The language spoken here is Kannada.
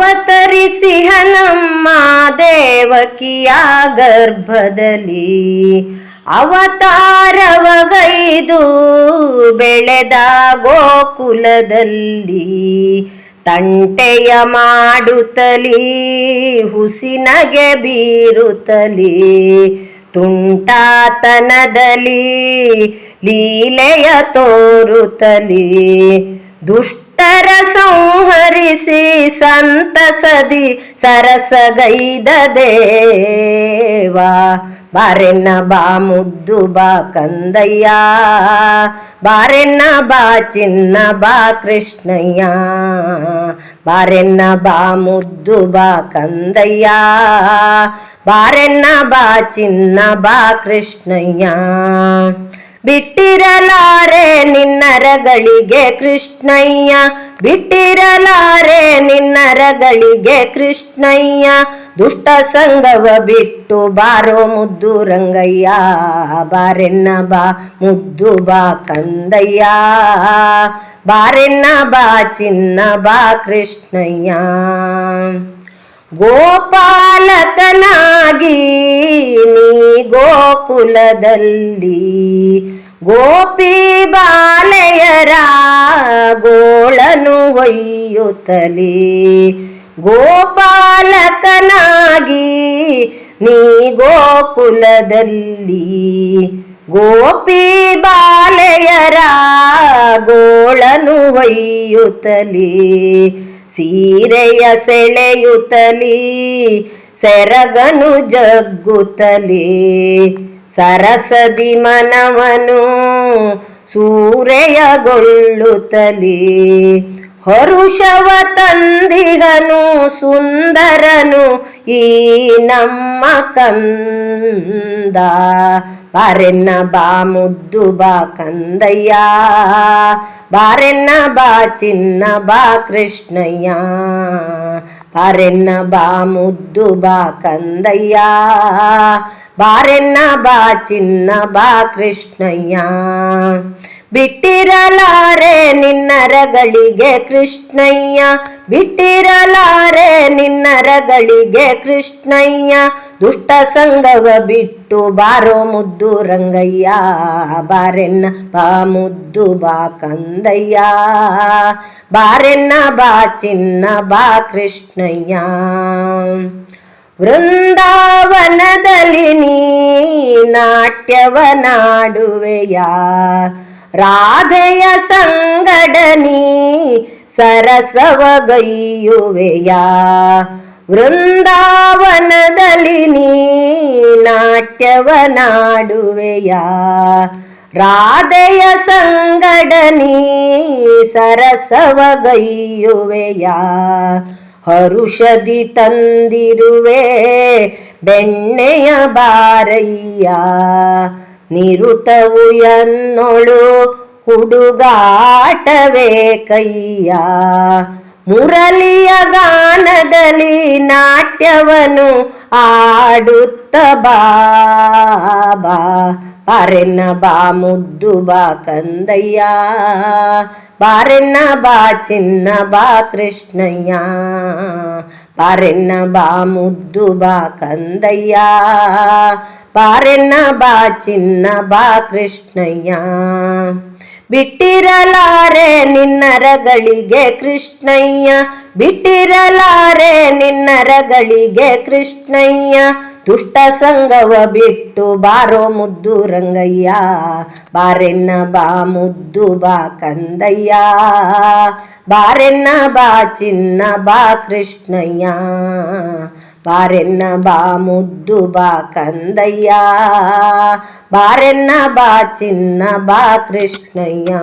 ಅವತರಿಸಿ ಹನಮ್ಮ ದೇವಕಿಯ ಗರ್ಭದಲ್ಲಿ. ಅವತಾರವಗೈದು ಬೆಳೆದ ಗೋಕುಲದಲ್ಲಿ. ತಂಟೆಯ ಮಾಡುತ್ತಲೀ ಹುಸಿನಗೆ ಬೀರುತ್ತಲೀ. ತುಂಟಾತನದಲ್ಲಿ ಲೀಲೆಯ ತೋರುತ್ತಲೀ. ದುಷ್ಟರ ಸಂಹರಿಸಿ ಸಂತಸದಿ ಸರಸಗೈದ ದೇವ ಬಾರೆನ್ನ ಬಾ ಮುದ್ದು ಬಾ ಕಂದಯ್ಯ ಬಾರೆನ್ನ ಬಾ ಚಿನ್ನ ಬಾ ಕೃಷ್ಣಯ್ಯ ಬಾರೆನ್ನ ಬಾ ಮುದ್ದು ಬಾ ಕಂದಯ್ಯ ಬಾರೆನ್ನ ಬಾ ಚಿನ್ನ ಬಾ ಕೃಷ್ಣಯ್ಯ ಬಿಟ್ಟಿರಲಾರೆ ನಿನ್ನರಗಳಿಗೆ ಕೃಷ್ಣಯ್ಯ, ಬಿಟ್ಟಿರಲಾರೆ ನಿನ್ನರಗಳಿಗೆ ಕೃಷ್ಣಯ್ಯ. ದುಷ್ಟ ಸಂಗವ ಬಿಟ್ಟು ಬಾರೋ ಮುದ್ದು ರಂಗಯ್ಯ, ಬಾರೆನ್ನ ಬಾ ಮುದ್ದು ಬಾ ಕಂದಯ್ಯ. ಬಾರೆನ್ನ ಬಾ ಚಿನ್ನ ಬಾ ಕೃಷ್ಣಯ್ಯ. ಗೋಪಾಲಕನಾಗಿ ನೀ ಗೋಕುಲದಲ್ಲಿ. ಗೋಪಿ ಬಾಲೆಯರ ಗೋಳನು ಒಯ್ಯುತ್ತಲೇ. ಗೋಪಾಲಕನಾಗಿ ನೀ ಗೋಕುಲದಲ್ಲಿ. ಗೋಪಿ ಬಾಲೆಯರ ಗೋಳನು ಒಯ್ಯುತ್ತಲೇ. ಸೀರೆಯ ಸೆಳೆಯುತ್ತಲೀ ಸೆರಗನು ಜಗ್ಗುತ್ತಲೀ ಸರಸದಿ ಮನವನು ಸೂರೆಯಗೊಳ್ಳುತ್ತಲೇ. ಹರುಷವ ತಂದಿಗನು, ಸುಂದರನು ಈ ನಮ್ಮ ಕಂದ. ಬಾರೆನ್ನ ಬಾ ಮುದ್ದು ಬಾ ಕಂದಯ್ಯ, ಬಾರೆನ್ನ ಬಾ ಚಿನ್ನ ಬಾ ಕೃಷ್ಣಯ್ಯ, ಬಾರೆನ್ನ ಬಾ ಮುದ್ದು ಬಾ ಕಂದಯ್ಯ, ಬಾರೆನ್ನ ಬಾ ಚಿನ್ನ ಬಾ ಕೃಷ್ಣಯ್ಯ. ಬಿಟ್ಟಿರಲಾರೆ ನಿನ್ನರಗಳಿಗೆ ಕೃಷ್ಣಯ್ಯ, ಬಿಟ್ಟಿರಲಾರೆ ನಿನ್ನರಗಳಿಗೆ ಕೃಷ್ಣಯ್ಯ. ದುಷ್ಟ ಸಂಗವ ಬಿಟ್ಟು ಬಾರೋ ಮುದ್ದು ರಂಗಯ್ಯ, ಬಾರೆನ್ನ ಬಾ ಮುದ್ದು ಬಾ ಕಂದಯ್ಯ. ಬಾರೆನ್ನ ಬಾ ಚಿನ್ನ ಬಾ ಕೃಷ್ಣಯ್ಯ. ವೃಂದಾವನದಲ್ಲಿ ನೀ ನಾಟ್ಯವನಾಡುವೆಯ? ರಾಧೆಯ ಸಂಗಡನಿ ಸರಸವಗೈಯುವೆಯ? ವೃಂದಾವನದಲ್ಲಿ ನೀ ನಾಟ್ಯವನಾಡುವೆಯ? ರಾಧೆಯ ಸಂಗಡನಿ ಸರಸವಗೈಯುವೆಯ? ಹರುಷದಿ ತಂದಿರುವೆ ಬೆಣ್ಣೆಯ ಬಾರಯ್ಯ? ನಿರುತವು ಎನ್ನೊಳು ಹುಡುಗಾಟವೇ ಕೈಯ. ಮುರಳಿಯ ಗಾನದಲ್ಲಿ ನಾಟ್ಯವನು ಆಡುತ್ತ ಬಾ ಬಾ ಮುದ್ದು ಬಾ ಕಂದಯ್ಯ. ಬಾರೆನ್ನ ಬಾ ಚಿನ್ನ ಬಾ ಕೃಷ್ಣಯ್ಯ, ಬಾರೆನ್ನ ಬಾ ಮುದ್ದು ಬಾ ಕಂದಯ್ಯ, ಬಾರೆನ್ನ ಬಾ ಚಿನ್ನ ಬಾ ಕೃಷ್ಣಯ್ಯ. ಬಿಟ್ಟಿರಲಾರೆ ನಿನ್ನರಗಳಿಗೆ ಕೃಷ್ಣಯ್ಯ, ಬಿಟ್ಟಿರಲಾರೆ ನಿನ್ನರಗಳಿಗೆ ಕೃಷ್ಣಯ್ಯ. ದುಷ್ಟ ಸಂಗವ ಬಿಟ್ಟು ಬಾರೋ ಮುದ್ದು ರಂಗಯ್ಯ, ಬಾರೆನ್ನ ಬಾ ಮುದ್ದು ಬಾ ಕಂದಯ್ಯ, ಬಾರೆನ್ನ ಬಾ ಚಿನ್ನ ಬಾ ಕೃಷ್ಣಯ್ಯ, ಬಾರೆನ್ನ ಬಾ ಮುದ್ದು ಬಾ ಕಂದಯ್ಯ, ಬಾರೆನ್ನ ಬಾ ಚಿನ್ನ ಬಾ ಕೃಷ್ಣಯ್ಯ.